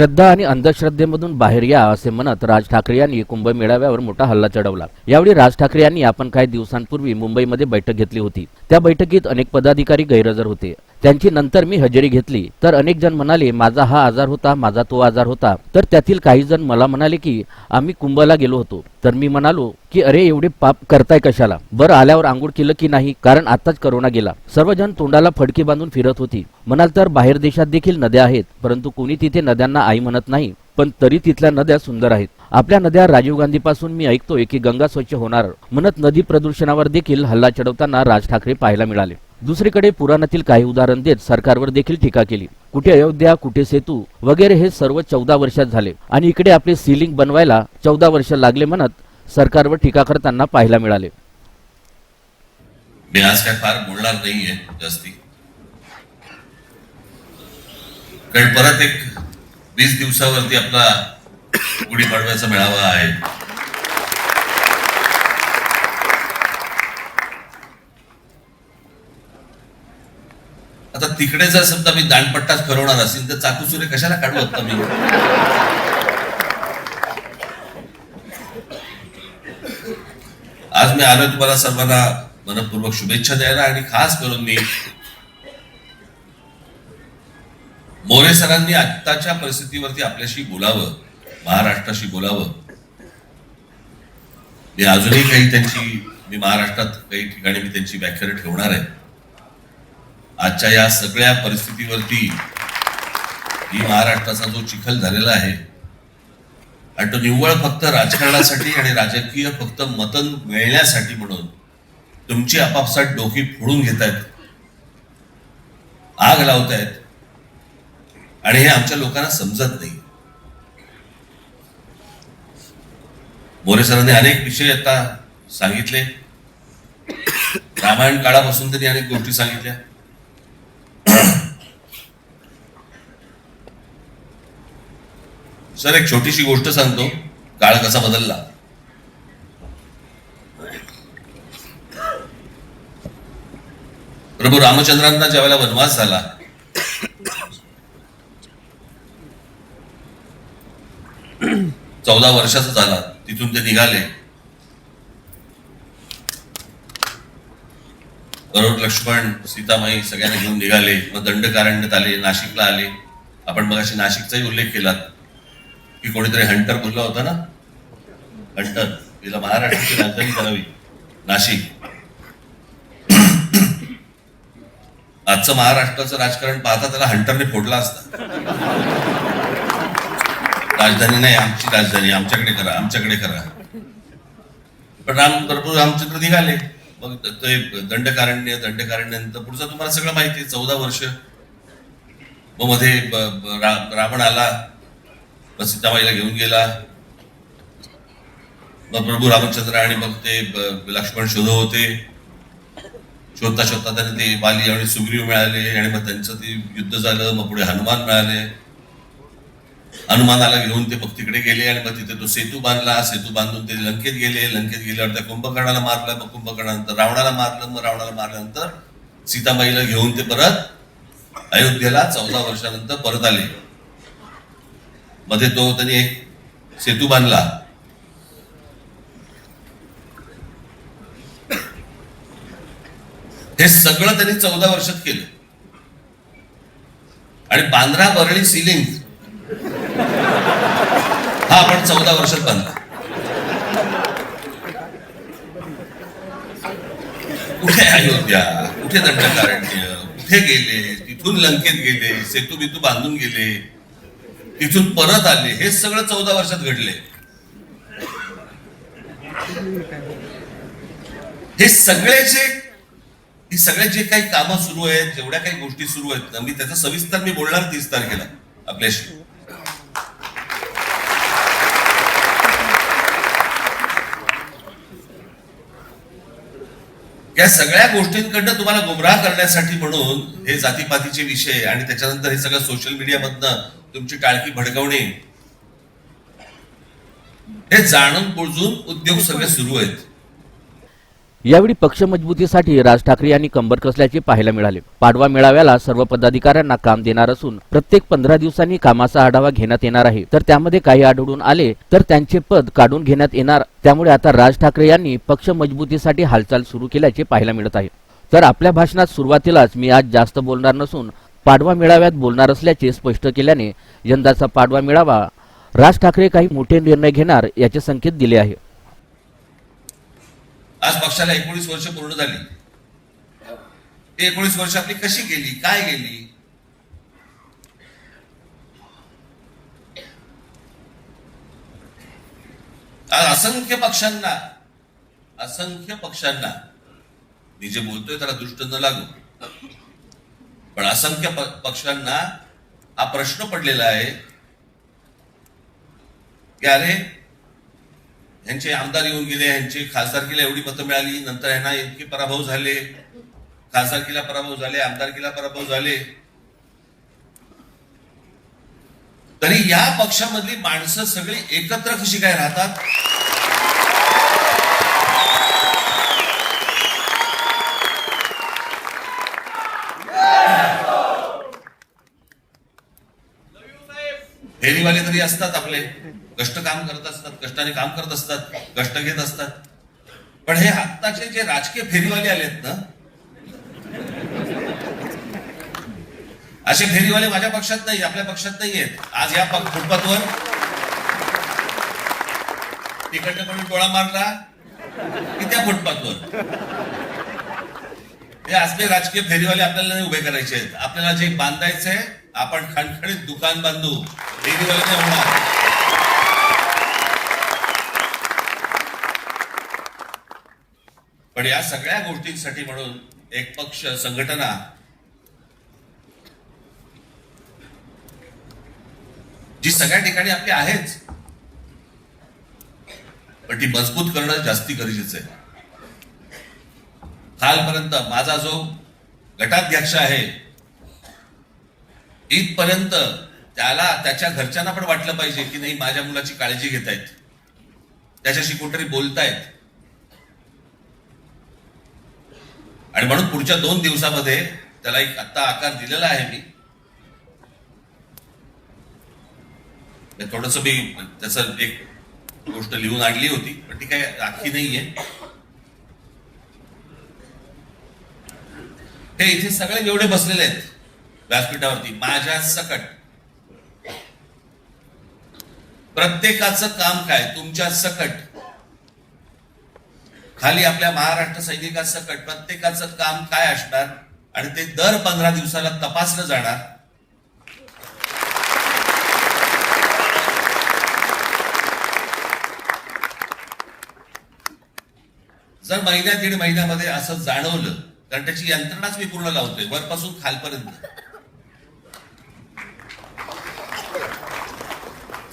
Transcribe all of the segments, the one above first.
श्रद्धा आणि अंधश्रद्धेमधून बाहेर या असे म्हणत राज ठाकरे यांनी कुंभमेळाव्यावर मोठा हल्ला चढवला. यावेळी राज ठाकरे यांनी आपण काही दिवसांपूर्वी मुंबईमध्ये बैठक घेतली होती. त्या बैठकीत अनेक पदाधिकारी गैरहजर होते. त्यांची नंतर मी हजेरी घेतली. तर अनेक जण म्हणाले माझा हा आजार होता माझा तो आजार होता. तर त्यातील काही जण मला म्हणाले की आम्ही कुंभला गेलो होतो. तर मी म्हणालो की अरे एवढे पाप करताय कशाला? बरं आल्यावर आंघोळ केलं की नाही? कारण आताच करोना गेला. सर्वजण तोंडाला फडकी बांधून फिरत होती. म्हणाल तर बाहेर देशात देखील नद्या आहेत परंतु कोणी तिथे नद्यांना आई म्हणत नाही. पण तरी तिथल्या नद्या सुंदर आहेत. आपल्या नद्या राजीव गांधी पासून मी ऐकतोय की गंगा स्वच्छ होणार. म्हणत नदी प्रदूषणावर देखील हल्ला चढवताना राज ठाकरे पाहायला मिळाले. दुसरीकडे पुराणातील काही उदाहरण देत सरकारवर देखील टीका केली. कुठे अयोध्या कुठे सेतू वगैरे हे सर्व चौदा वर्षात झाले. आणि इकडे आपले सिलिंग बनवायला चौदा वर्ष लागले म्हणत सरकारवर टीका करताना पाहायला मिळाले. मी आज काय फार बोलणार नाहीये जास्ती. कारण परत एक वीस दिवसावरती आपला गुढीपाडव्याचा मेळावा आहे. आता तिकडे जर समजा मी दांडपट्टाच फिरवणार असेल तर चाकूसुरे कशाला काढू आता मी? आज मी आलोय तुम्हाला सर्वांना मनपूर्वक शुभेच्छा द्यायला आणि खास करून मी मोरे सरांनी आत्ताच्या परिस्थितीवरती आपल्याशी बोलावं महाराष्ट्राशी बोलावं. मी अजूनही काही त्यांची मी महाराष्ट्रात काही ठिकाणी मी त्यांची व्याख्यानं ठेवणार आहे. आजच्या या सगळ्या परिस्थितीवरती ही महाराष्ट्राचा जो चिखल झालेला आहे आणि तो निव्वळ फक्त राजकारणासाठी आणि राजकीय फक्त मतन मिळण्यासाठी म्हणून तुमची आपापसात डोकी फोडून घेत आहेत आग लावतायत आणि हे आमच्या लोकांना समजत नाही. मोरे सरांनी अनेक विषय आता सांगितले. रामायण काळापासून त्यांनी अनेक गोष्टी सांगितल्या. सर एक छोटीशी गोष्ट सांगतो. काळ कसा बदलला? प्रभू रामचंद्रांना ज्यावेळेला वनवास झाला चौदा वर्षाचा झाला. तिथून ते निघाले. बरोबर लक्ष्मण सीतामाई सगळ्यांना घेऊन निघाले. मग दंडकारण्यात आले नाशिकला आले. आपण मग अशी नाशिकचाही उल्लेख केला. की कोणीतरी हंटर बोलला होता ना? हंटर. तिला महाराष्ट्राची राजधानी करावी. नाशिक. आजचं महाराष्ट्राचं राजकारण पाहता त्याला हंटरने फोडला असता. राजधानी नाही आमची राजधानी. आमच्याकडे करा आमच्याकडे करा. पण राम प्रभू रामचंद्र निघाले. मग ते दंडकारण्य दंडकारण्यानंतर पुढचं तुम्हाला सगळं माहिती आहे. चौदा वर्ष. मग मध्ये रावण आला. मग सीतामाईला घेऊन गेला. मग प्रभू रामचंद्र आणि मग ते लक्ष्मण शोध होते. शोधता शोधता त्यांना ते बाली आणि सुग्रीव मिळाले आणि मग त्यांचं ते युद्ध झालं. मग पुढे हनुमान मिळाले. हनुमानाला घेऊन ते मग तिकडे गेले आणि मग तिथे तो सेतू बांधला. सेतू बांधून ते लंकेत गेले. लंकेत गेल्यावर त्या कुंभकर्णाला मारलं. मग कुंभकर्णानंतर रावणाला मारलं. मग रावणाला मारल्यानंतर सीताबाईला घेऊन ते परत अयोध्येला चौदा वर्षानंतर परत आले. मध्ये तो त्यांनी एक सेतू बांधला. हे सगळं त्यांनी चौदा वर्षात केलं. आणि बांद्रा वरळी सिलिंग आपण चौदा वर्षात बांधला कुठे अयोध्या? कुठे दंडकारण्य कुठे गेले? तिथून लंकेत गेले सेतू बितू बांधून गेले तिथून परत आले हे सगळं चौदा वर्षात घडले. हे सगळे जे ही सगळे जे काही कामं सुरू आहेत जेवढ्या काही गोष्टी सुरू आहेत ना मी त्याचा सविस्तर मी बोलणार तीस तारखेला आपल्याशी. या सगळ्या गोष्टींकडनं तुम्हाला गुमराह करण्यासाठी म्हणून हे जातीपातीचे विषय आणि त्याच्यानंतर हे सगळं सोशल मीडियामधनं तुमची टाळकी भडकवणे. हे जाणून बुजून उद्योग सगळे सुरू आहेत. यावेळी पक्ष मजबूतीसाठी राज ठाकरे यांनी कंबर कसल्याचे पाहायला मिळाले. पाडवा मेळाव्याला सर्व पदाधिकाऱ्यांना काम देणार असून प्रत्येक पंधरा दिवसांनी कामाचा आढावा घेण्यात येणार आहे. तर त्यामध्ये काही आढळून आले तर त्यांचे पद काढून घेण्यात येणार. त्यामुळे आता राज ठाकरे यांनी पक्ष मजबूतीसाठी हालचाल सुरू केल्याचे पाहायला मिळत आहे. तर आपल्या भाषणात सुरुवातीलाच मी आज जास्त बोलणार नसून पाडवा मेळाव्यात बोलणार असल्याचे स्पष्ट केल्याने यंदाचा पाडवा मेळावा राज ठाकरे काही मोठे निर्णय घेणार याचे संकेत दिले आहे. आज पक्षाला एकोणीस वर्ष पूर्ण झाली. ते एकोणीस वर्ष आपली कशी गेली? काय गेली? आज असंख्य पक्षांना असंख्य पक्षांना मी जे बोलतोय त्याला दृष्ट न लागू. पण असंख्य प- पक्षांना हा प्रश्न पडलेला आहे की अरे यांचे आमदार येऊन गेले यांची खासदारकीला एवढी मतं मिळाली नंतर यांना इतके पराभव झाले. खासदारकीला पराभव झाले आमदारकीला पराभव झाले. तरी या पक्षामधली माणसं सगळी एकत्र कशी काय राहतात? फेरीवाले तरी असतात आपले. कष्ट काम करत असतात कष्टाने काम करत असतात कष्ट घेत असतात. पण हे आत्ताचे जे राजकीय फेरीवाले आलेत ना असे फेरीवाले माझ्या पक्षात नाही आपल्या पक्षात नाही आहेत. आज या फुटपाथवर तिकडनं कोणी डोळा मारला की त्या फुटपाथवर. हे असले राजकीय फेरीवाले आपल्याला नाही उभे करायचे आहेत. आपल्याला जे बांधायचंय आपण खणखणीत दुकान बांधू. होणार. पण या सगळ्या गोष्टींसाठी म्हणून एक पक्ष संघटना जी सगळ्या ठिकाणी आपली आहेच पण ती मजबूत करणं जास्ती गरजेचं आहे. कालपर्यंत माझा जो गटाध्यक्ष आहे इथपर्यंत त्याला त्याच्या घरच्यांना पण वाटलं पाहिजे की नाही माझ्या मुलाची काळजी घेत आहेत त्याच्याशी कोणतरी बोलतायत. आणि म्हणून पुढच्या दोन दिवसामध्ये त्याला एक आत्ता आकार दिलेला आहे मी. थोडस मी त्याचं एक गोष्ट लिहून आणली होती पण ती काय राखी नाहीये. हे इथे सगळे जेवढे बसलेले आहेत. व्यासपीठावरती माझ्या सकट. प्रत्येकाचं काम काय? तुमच्या सकट. खाली आपल्या महाराष्ट्र सैनिकांसकट प्रत्येकाचं काम काय असणार? आणि ते दर पंधरा दिवसाला तपासलं जाणार? जर महिन्या दीड महिन्यामध्ये असं जाणवलं कारण त्याची यंत्रणाच मी पूर्ण लावतोय वरपासून खालपर्यंत.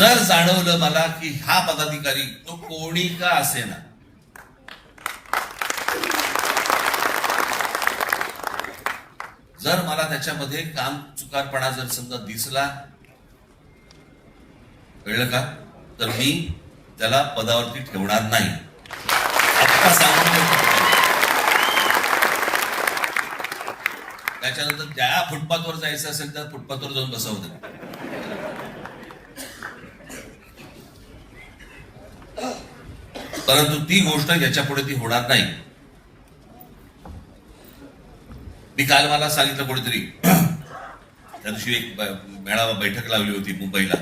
जर जाणवलं मला की हा पदाधिकारी तो कोणी का असेना? जर मला त्याच्यामध्ये काम चुकारपणा जर समजा दिसला कळलं का? तर मी त्याला पदावरती ठेवणार नाही. सांगून त्याच्यानंतर ज्या फुटपाथवर जायचं असेल तर फुटपाथवर जाऊन बसवू परंतु ती गोष्ट याच्यापुढे ती होणार नाही. मी काल मला सांगितलं कोणीतरी त्या दिवशी एक मेळावा बैठक लावली होती मुंबईला.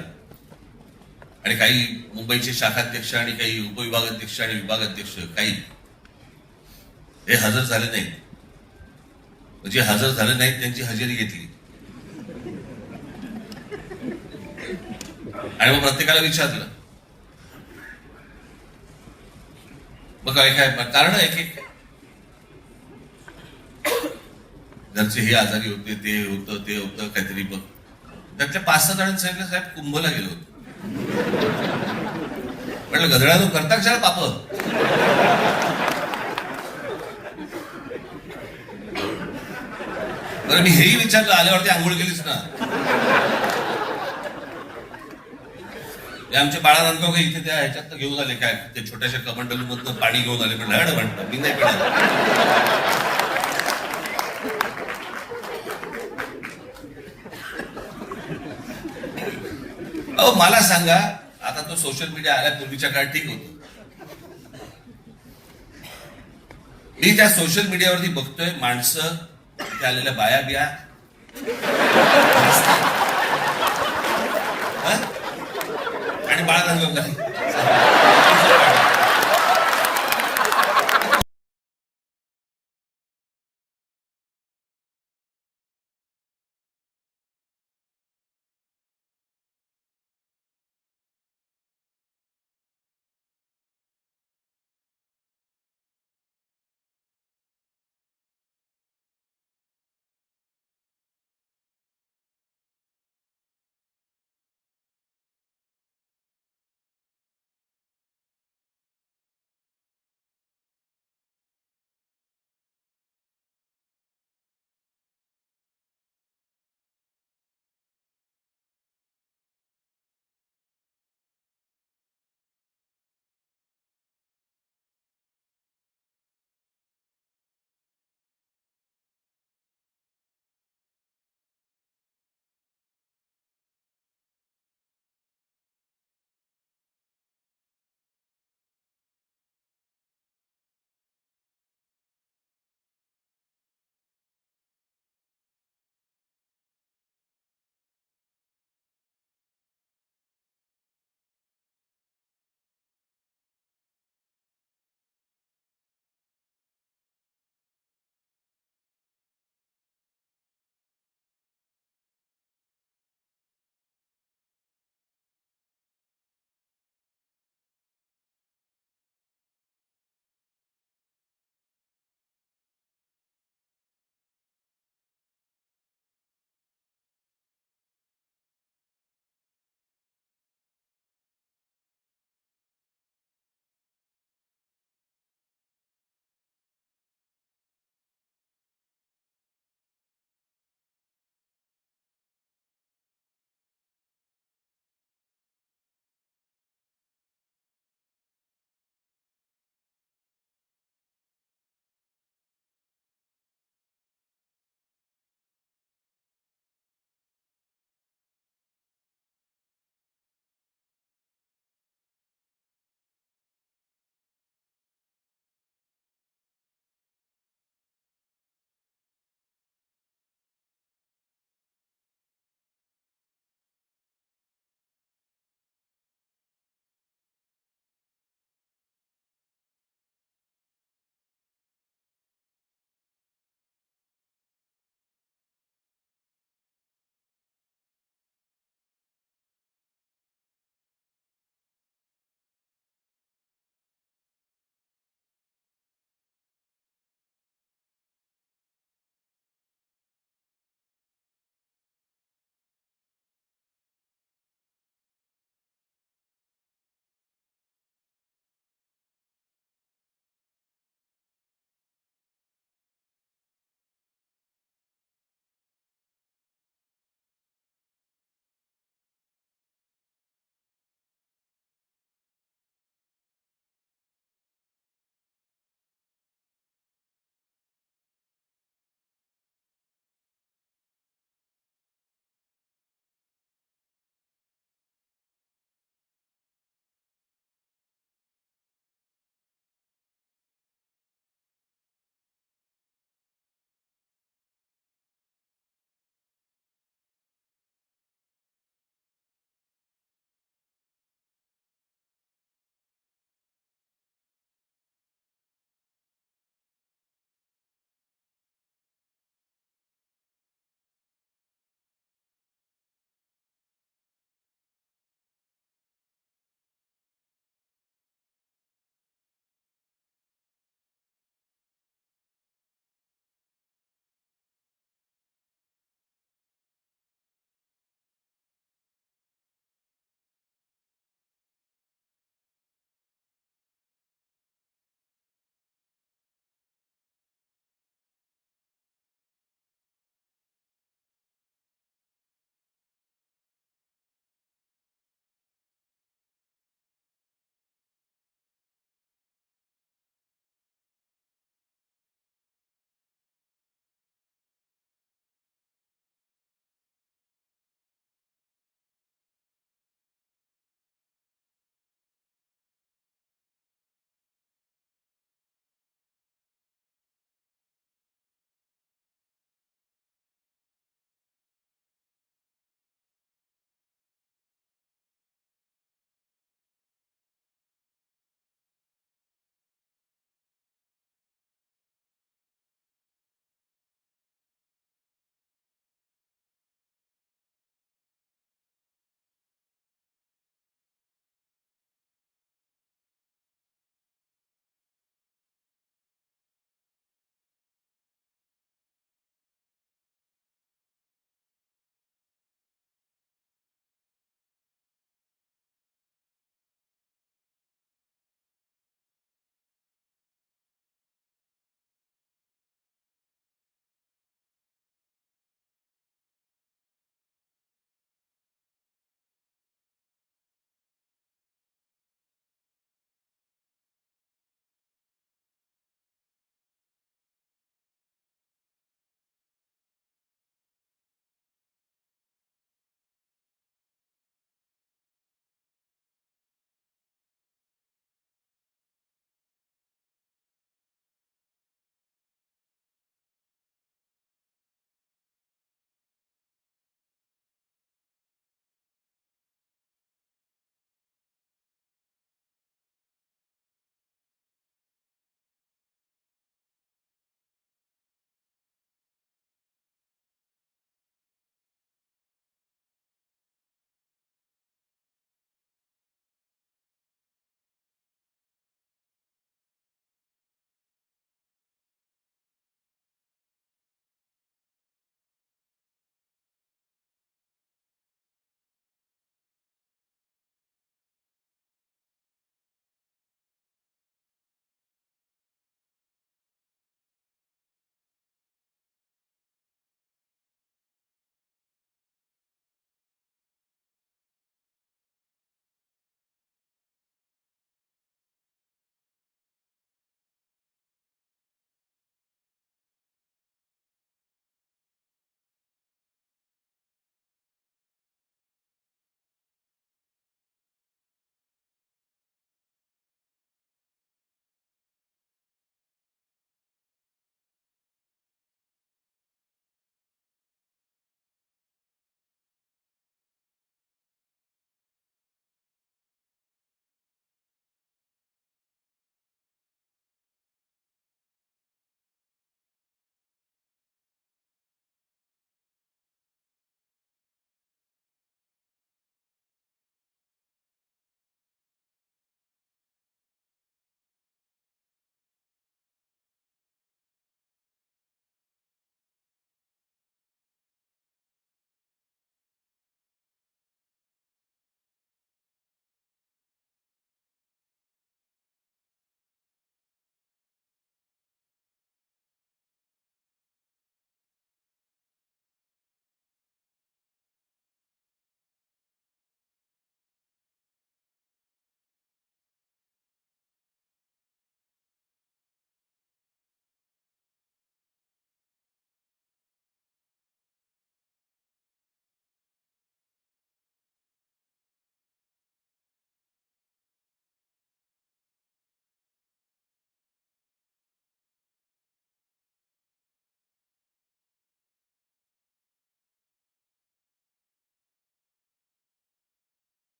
आणि काही मुंबईचे शाखाध्यक्ष आणि काही उपविभागाध्यक्ष आणि विभागाध्यक्ष काही हे हजर झाले नाहीत. जे हजर झाले नाहीत त्यांची हजेरी घेतली. आणि मग प्रत्येकाला विचारलं मग काय काय कारण एक एक. घरचे हे आजारी होते ते होतं ते होतं काहीतरी बघ त्यातल्या पाच सहा जणांनी सांगितलं साहेब कुंभला गेलो होतो. म्हटलं गधड्या तू करता कशाला पाप. बरं मी हेही विचारलं आल्यावरती आंघोळ केलीस ना. आमचे बाळानंद इथे त्या ह्याच्यात घेऊन आले काय? ते छोट्याशा कमंडल मधनं पाणी घेऊन आले. पण हड म्हणतं मी नाही पिणार. अहो मला सांगा आता तो सोशल मीडिया आल्या पूर्वीच्या काळात ठीक होतो. मी त्या सोशल मीडियावरती बघतोय माणसं तिथे आलेल्या बाया बिया. हं? आणि बाळा नांदगावकर